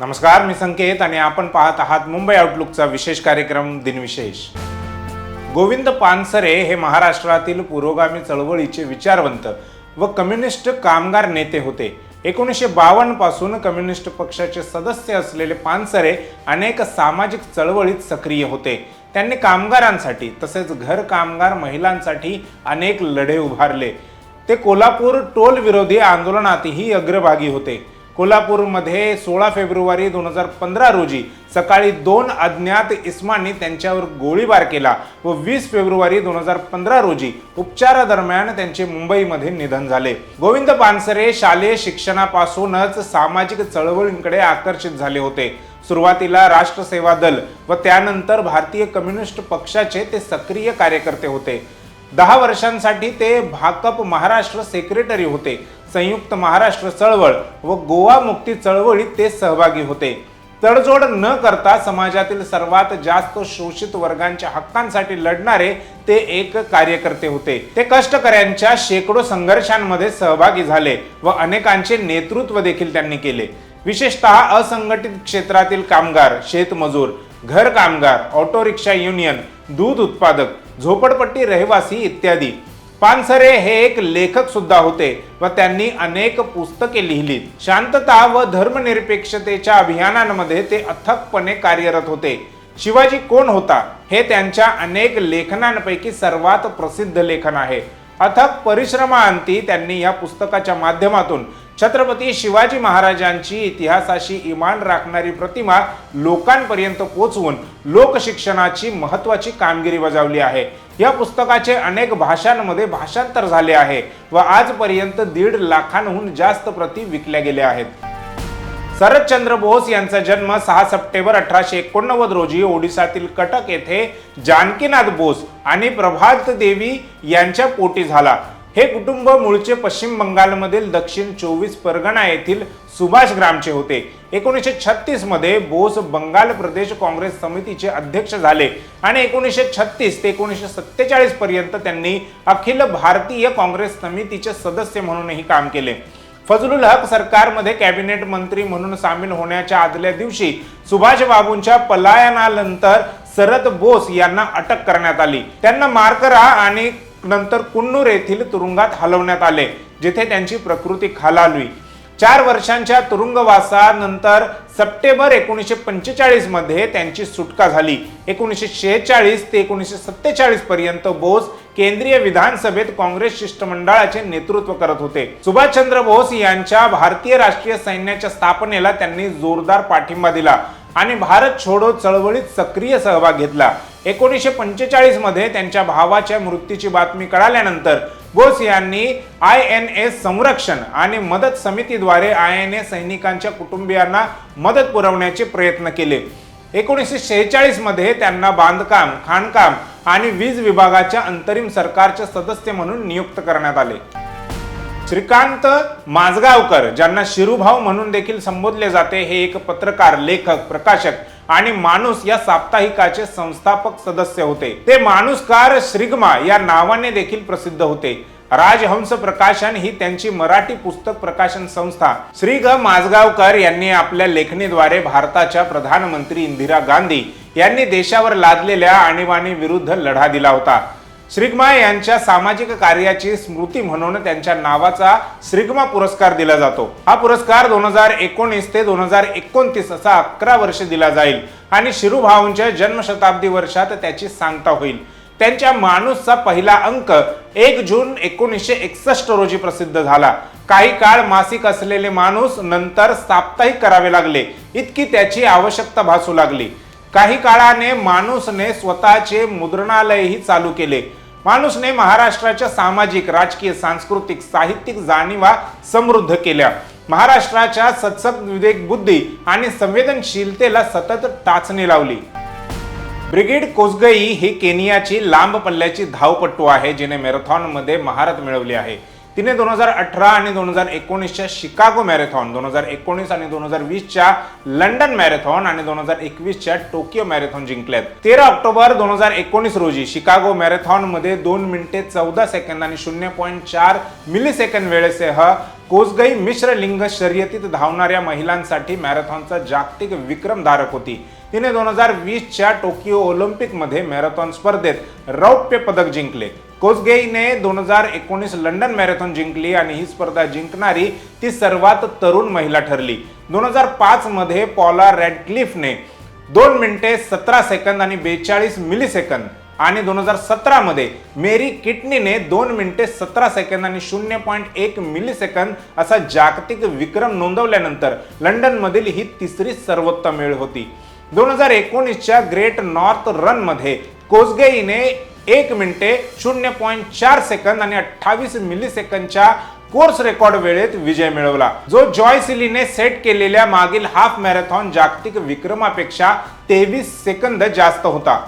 नमस्कार मी संकेत आणि आपण पाहत आहात मुंबई आउटलुकचा विशेष कार्यक्रम दिनविशेष. गोविंद पानसरे हे महाराष्ट्रातील पुरोगामी चळवळीचे विचारवंत व कम्युनिस्ट कामगार नेते होते. एकोणीसशे बावन्नपासून कम्युनिस्ट पक्षाचे सदस्य असलेले पानसरे अनेक सामाजिक चळवळीत सक्रिय होते. त्यांनी कामगारांसाठी तसेच घर कामगार महिलांसाठी अनेक लढे उभारले. ते कोल्हापूर टोल विरोधी आंदोलनातही अग्रभागी होते. कोल्हापूरमध्ये सोळा फेब्रुवारी दोन हजार पंधरा रोजी सकाळी दोन अज्ञात इस्मांनी त्यांच्यावर गोळीबार केला व वीस फेब्रुवारी दोन हजार पंधरा रोजी उपचारादरम्यान त्यांचे मुंबईमध्ये निधन झाले. गोविंद पानसरे शालेय शिक्षणापासूनच सामाजिक चळवळींकडे आकर्षित झाले होते. सुरुवातीला राष्ट्रसेवा दल व त्यानंतर भारतीय कम्युनिस्ट पक्षाचे ते सक्रिय कार्यकर्ते होते. दहा वर्षांसाठी ते भाकप महाराष्ट्र सेक्रेटरी होते. संयुक्त महाराष्ट्र चळवळ व गोवा मुक्ती चळवळीत ते सहभागी होते. तडजोड न करता समाजातील सर्वात जास्त शोषित वर्गांच्या हक्कांसाठी लढणारे ते एक कार्यकर्ते होते. ते कष्टकऱ्यांच्या शेकडो संघर्षांमध्ये सहभागी झाले व अनेकांचे नेतृत्व देखील त्यांनी केले. विशेषतः असंघटित क्षेत्रातील कामगार शेतमजूर घर कामगार ऑटो रिक्षा युनियन दूध उत्पादक झोपडपट्टी रहिवासी इत्यादी. पानसरे हे एक लेखक सुद्धा होते व त्यांनी अनेक पुस्तके लिहिली शांतता व धर्मनिरपेक्षतेच्या अभियानांमध्ये ते अथकपणे कार्यरत होते. शिवाजी कोण होता? हे त्यांच्या अनेक लेखनांपैकी सर्वात प्रसिद्ध लेखन आहे. अथक परिश्रमाअंती त्यांनी या पुस्तकाच्या माध्यमातून छत्रपती शिवाजी महाराजांची इतिहासाशी इमान राखणारी प्रतिमा लोकांपर्यंत पोचवून लोकशिक्षणाची महत्वाची कामगिरी बजावली आहे. या पुस्तकाचे अनेक भाषांमध्ये भाषांतर झाले आहे व आजपर्यंत दीड लाखांहून जास्त प्रती विकल्या गेल्या आहेत. शरदचंद्र बोस यांचा जन्म सहा सप्टेंबर अठराशे एकोणनव्वद रोजी ओडिसातील कटक येथे जानकीनाथ बोस आणि प्रभात देवी यांच्या पोटी झाला. हे कुटुंब मूळचे पश्चिम बंगालमधील दक्षिण चोवीस परगणा येथील सुभाष ग्रामचे होते. एकोणीसशे छत्तीसमध्ये बोस बंगाल प्रदेश काँग्रेस समितीचे अध्यक्ष झाले आणि एकोणीसशे छत्तीस ते एकोणीसशे सत्तेचाळीस पर्यंत त्यांनी अखिल भारतीय काँग्रेस समितीचे सदस्य म्हणूनही काम केले. फजलुल हक सरकारमध्ये कॅबिनेट मंत्री म्हणून सामील होण्याच्या आदल्या दिवशी सुभाष बाबूंच्या पलायनानंतर शरद बोस यांना अटक करण्यात आली. त्यांना मारकरा आणि नंतर कुन्नूर येथील तुरुंगात हलवण्यात आले जिथे त्यांची प्रकृती खालावली. चार वर्षांच्या तुरुंगवासानंतर सप्टेंबर एकोणीसशे पंचेचाळीसमध्ये त्यांची सुटका झाली. एकोणीसशे शेहेचाळीस ते एकोणीसशे सत्तेचाळीस पर्यंत बोस केंद्रीय विधानसभेत काँग्रेस शिष्टमंडळाचे नेतृत्व करत होते. सुभाषचंद्र बोस यांच्या भारतीय राष्ट्रीय सैन्याच्या स्थापनेला त्यांनी जोरदार पाठिंबा दिला आणि भारत छोडो चळवळीत सक्रिय सहभाग घेतला. एकोणीसशे पंचेचाळीसमध्ये त्यांच्या भावाच्या मृत्यूची बातमी कळाल्यानंतर बोस यांनी आय एन एस संरक्षण आणि मदत समितीद्वारे आय एन एस सैनिकांच्या कुटुंबियांना मदत पुरवण्याचे प्रयत्न केले. एकोणीसशे शेहेचाळीसमध्ये त्यांना बांधकाम खाणकाम आणि वीज विभागाच्या अंतरिम सरकारचे सदस्य म्हणून नियुक्त करण्यात आले. श्रीकांत माजगावकर ज्यांना शिरूभाव म्हणून देखील संबोधले जाते हे एक पत्रकार लेखक प्रकाशक आणि माणूस या साप्ताहिकाचे संस्थापक सदस्य होते. ते माणूसकार श्रीगमा या नावाने देखील प्रसिद्ध होते. राजहंस प्रकाशन ही त्यांची मराठी पुस्तक प्रकाशन संस्था. श्री ग. माजगावकर यांनी आपल्या लेखणीद्वारे भारताच्या प्रधानमंत्री इंदिरा गांधी यांनी देशावर लादलेल्या आणीबाणी विरुद्ध लढा दिला होता. श्रीगमा यांच्या सामाजिक कार्याची स्मृती म्हणून त्यांच्या नावाचा श्रीगमा पुरस्कार दिला जातो. हा पुरस्कार दोन हजार एकोणीस ते दोन हजार एकोणतीस असा अकरा वर्ष दिला जाईल आणि शिरुभाऊंच्या जन्मशताब्दी वर्षात त्याची सांगता होईल. त्यांच्या माणूसचा पहिला अंक एक जून एकोणीसशे एकसष्ट रोजी प्रसिद्ध झाला. काही काळ मासिक असलेले माणूस नंतर साप्ताहिक करावे लागले. इतकी त्याची आवश्यकता भासू लागली. काही काळाने माणूसने स्वतःचे मुद्रणालयही चालू केले. माणूसने महाराष्ट्राच्या सामाजिक राजकीय सांस्कृतिक साहित्यिक जाणीवा समृद्ध केल्या. महाराष्ट्राच्या सत्सद विवेक बुद्धी आणि संवेदनशीलतेला सतत टाचणी लावली. ब्रिगेड कोसगई ही केनियाची लांब पल्ल्याची धावपट्टू आहे जिने मॅरेथॉनमध्ये महारथ मिळवली आहे. तिने दोन हजार अठरा आणि दोन हजार एकोणीसच्या शिकागो मॅरेथॉन दोन हजार एकोणीस आणि दोन हजार वीसच्या लंडन मॅरेथॉन आणि दोन हजार एकवीसच्या टोकियो मॅरेथॉन जिंकल्यात तेरा ऑक्टोबर दोन हजार एकोणीस रोजी शिकागो मॅरेथॉनमध्ये दोन मिनिटे चौदा सेकंद आणि शून्य पॉईंट चार मिली सेकंद वेळेसह कोसगई मिश्र लिंग शर्यतीत धावणाऱ्या महिलांसाठी मॅरेथॉनचा जागतिक विक्रम धारक होती. तिने दोन हजार वीसच्या टोकियो ऑलिम्पिकमध्ये मॅरेथॉन स्पर्धेत रौप्य पदक जिंकले. कोसगेईने दोन हजार एकोणीस लंडन मॅरेथॉन जिंकली आणि ही स्पर्धा जिंकणारी ती सर्वात तरुण महिला ठरली. दोन हजार पाचमध्ये पॉला रॅडक्लिफने दोन मिनिटे सतरा सेकंद आणि बेचाळीस मिली सेकंद आणि दोन हजार सतरामध्ये मेरी किटनीने दोन मिनिटे सतरा सेकंद आणि शून्य पॉईंट एक मिली सेकंद असा जागतिक विक्रम नोंदवल्यानंतर लंडनमधील ही तिसरी सर्वोत्तम वेळ होती. दोन हजार एकोणीसच्या ग्रेट नॉर्थ रनमध्ये कोसगेईने एक मिनिटे शून्य पॉईंट चार सेकंद आणि अठ्ठावीस मिली सेकंदच्या कोर्स रेकॉर्ड वेळेत विजय मिळवला. जो जॉय सिलीने सेट केलेल्या मागील हाफ मॅरेथॉन जागतिक विक्रमापेक्षा तेवीस सेकंद जास्त होता.